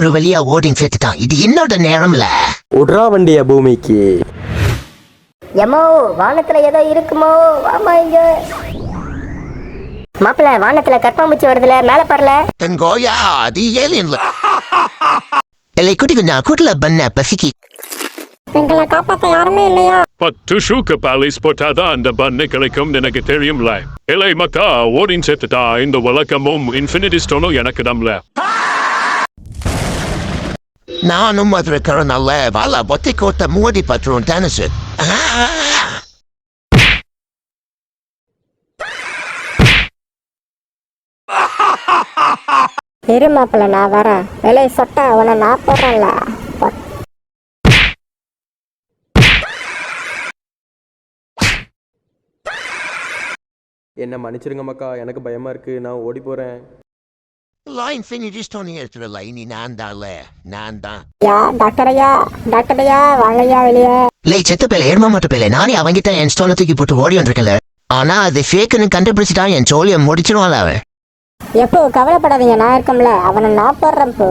ஒரு வழியா ஓடிங் சேர்த்துட்டான். இது என்னோட நேரம்ல. உட்ரா வண்டிய பூமிக்கு. எம்மோ வானத்துல ஏதோ இருக்குமோ? வாமா இங்க. மாப்பிள்ள வானத்துல கற்பாம்பூச்சி வருதுல மேல பரல. எங்கோயா அது ஏலியன்ல இல்லை? குட்டி குஞ்சா கூட்டுல பண்ண பசிக்கு. எங்களை காப்பாத்த யாருமே இல்லையா? பத்து ஷூக்கு பாலிஸ் போட்டாதான் அந்த பண்ணை கிடைக்கும் எனக்கு தெரியும்ல. இல்லை மக்கா ஓடின் சேர்த்துட்டா இந்த உலகமும் இன்ஃபினிட்டி ஸ்டோனும் எனக்கு தம்ல நானும் அது இருக்கிறனால வாழ பொத்தி கோட்ட மோடி பற்றுவோம் டேனிஸ் இரு மாப்பிள்ள நான் வரேன். விலை சொட்டா உன நான் போடுறேன்ல. என்ன மன்னிச்சிருங்க மக்கா எனக்கு பயமா இருக்கு. நான் ஓடி போறேன். இன்ஃபினிட்டி ஸ்டோன் எடுத்துடல இனி நான் தான் நான் தான் யா டாக்டர் ஐயா டாக்டர் ஐயா வாங்கய்யா வெளியே. இல்லை செத்த பிள்ளை ஏழ்மா மட்டும் பிள்ளை நானே அவங்கிட்ட என் ஸ்டோனை தூக்கி போட்டு ஓடி வந்திருக்கல ஆனா அது ஃபேக்குன்னு கண்டுபிடிச்சிட்டா என் சோழியை முடிச்சிருவாள் அவன். எப்போ கவலைப்படாதீங்க நான் இருக்கம்ல அவனை நான் போடுறேன் போ.